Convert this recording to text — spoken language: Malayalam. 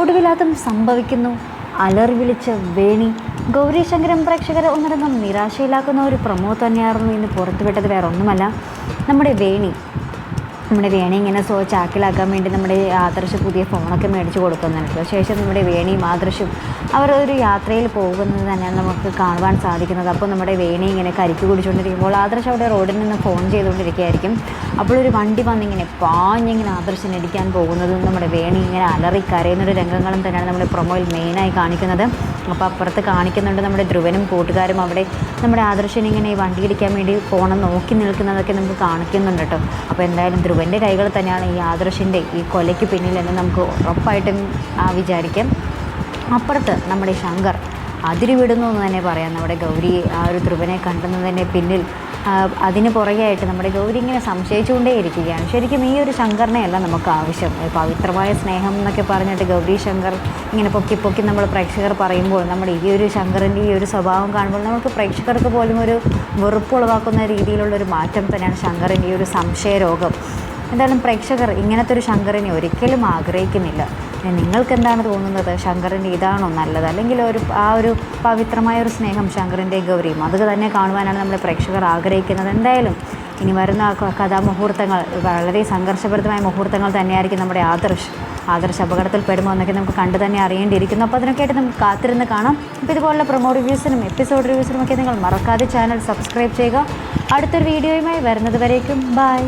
ഒടുവിലാതും സംഭവിക്കുന്നു. അലറി വിളിച്ച വേണി ഗൗരീശങ്കരം പ്രേക്ഷകരെ ഒന്നിടങ്കം നിരാശയിലാക്കുന്ന ഒരു പ്രമോ തന്നെയായിരുന്നു ഇന്ന് പുറത്തുവിട്ടത്. വേറെ ഒന്നുമല്ല നമ്മുടെ വേണി നമ്മുടെ വേണി ഇങ്ങനെ സോ ചാക്കിലാക്കാൻ വേണ്ടി നമ്മുടെ ആദർശ് പുതിയ ഫോണൊക്കെ മേടിച്ച് കൊടുക്കുന്നുണ്ട്. ശേഷം നമ്മുടെ വേണിയും ആദർശും അവർ ഒരു യാത്രയിൽ പോകുന്നത് തന്നെയാണ് നമുക്ക് കാണുവാൻ സാധിക്കുന്നത്. അപ്പോൾ നമ്മുടെ വേണി ഇങ്ങനെ കരിക്ക് കുടിച്ചുകൊണ്ടിരിക്കുമ്പോൾ ആദർശ് അവിടെ റോഡിൽ നിന്ന് ഫോൺ ചെയ്തുകൊണ്ടിരിക്കുകയായിരിക്കും. അപ്പോൾ ഒരു വണ്ടി വന്നിങ്ങനെ പാഞ്ഞിങ്ങനെ ആദർശിനെ ഇടിക്കാൻ പോകുന്നതും നമ്മുടെ വേണി ഇങ്ങനെ അലറി കരയുന്നൊരു രംഗങ്ങളും തന്നെയാണ് നമ്മുടെ പ്രൊമോയിൽ മെയിനായി കാണിക്കുന്നത്. അപ്പോൾ അപ്പുറത്ത് കാണിക്കുന്നുണ്ട് നമ്മുടെ ധ്രുവനും കൂട്ടുകാരും അവിടെ. നമ്മുടെ ആദർശൻ ഇങ്ങനെ ഈ വണ്ടി ഇടിക്കാൻ വേണ്ടി പോണം നോക്കി നിൽക്കുന്നതൊക്കെ നമുക്ക് കാണിക്കുന്നുണ്ട് കേട്ടോ. അപ്പോൾ എന്തായാലും ധ്രുവന്റെ കൈകൾ തന്നെയാണ് ഈ ആദർശിന്റെ ഈ കൊലയ്ക്ക് പിന്നിലെന്ന് നമുക്ക് ഉറപ്പായിട്ടും വിചാരിക്കാം. അപ്പുറത്ത് നമ്മുടെ ശങ്കർ അതിരുവിടുന്നു എന്ന് തന്നെ പറയാം. നമ്മുടെ ഗൗരി ആ ഒരു ധ്രുവനെ കണ്ടെന്നതിന്റെ പിന്നിൽ അതിന് പുറകെയായിട്ട് നമ്മുടെ ഗൗരി ഇങ്ങനെ സംശയിച്ചുകൊണ്ടേയിരിക്കുകയാണ്. ശരിക്കും ഈ ഒരു ശങ്കറിനെയല്ല നമുക്ക് ആവശ്യം. പവിത്രമായ സ്നേഹം എന്നൊക്കെ പറഞ്ഞിട്ട് ഗൗരി ശങ്കർ ഇങ്ങനെ പൊക്കി പൊക്കി നമ്മൾ പ്രേക്ഷകർ പറയുമ്പോൾ നമ്മുടെ ഈ ഒരു ശങ്കറിന്റെ ഈ ഒരു സ്വഭാവം കാണുമ്പോൾ നമുക്ക് പ്രേക്ഷകർക്ക് പോലും ഒരു വെറുപ്പ് ഉളവാക്കുന്ന രീതിയിലുള്ളൊരു മാറ്റം തന്നെയാണ് ശങ്കറിന്റെ ഈ ഒരു സംശയരോഗം. എന്തായാലും പ്രേക്ഷകർ ഇങ്ങനത്തെ ഒരു ശങ്കറിനെ ഒരിക്കലും ആഗ്രഹിക്കുന്നില്ല. നിങ്ങൾക്ക് എന്താണ് തോന്നുന്നത്? ശങ്കറിന്റെ ഇതാണോ നല്ലത്? അല്ലെങ്കിൽ ഒരു ആ ഒരു പവിത്രമായ ഒരു സ്നേഹം ശങ്കറിന്റെ ഗൗരിയും. അത് തന്നെ കാണുവാനാണ് നമ്മുടെ പ്രേക്ഷകർ ആഗ്രഹിക്കുന്നത്. എന്തായാലും ഇനി വരുന്ന കഥാമുഹൂർത്തങ്ങൾ വളരെ സംഘർഷഭരിതമായ മുഹൂർത്തങ്ങൾ തന്നെയായിരിക്കും നമ്മുടെ ആദർശ് ആദർശ് അപകടത്തിൽ പെടുമോ എന്നൊക്കെ നമുക്ക് കണ്ടു തന്നെ അറിയേണ്ടിയിരിക്കുന്നു. അപ്പോൾ അതിനൊക്കെ ആയിട്ട് നമുക്ക് കാത്തിരുന്ന് കാണാം. അപ്പോൾ ഇതുപോലുള്ള പ്രൊമോ റിവ്യൂസിനും എപ്പിസോഡ് റിവ്യൂസിനും ഒക്കെ നിങ്ങൾ മറക്കാതെ ചാനൽ സബ്സ്ക്രൈബ് ചെയ്യുക. അടുത്തൊരു വീഡിയോയുമായി വരുന്നത് വരേക്കും. ബൈ.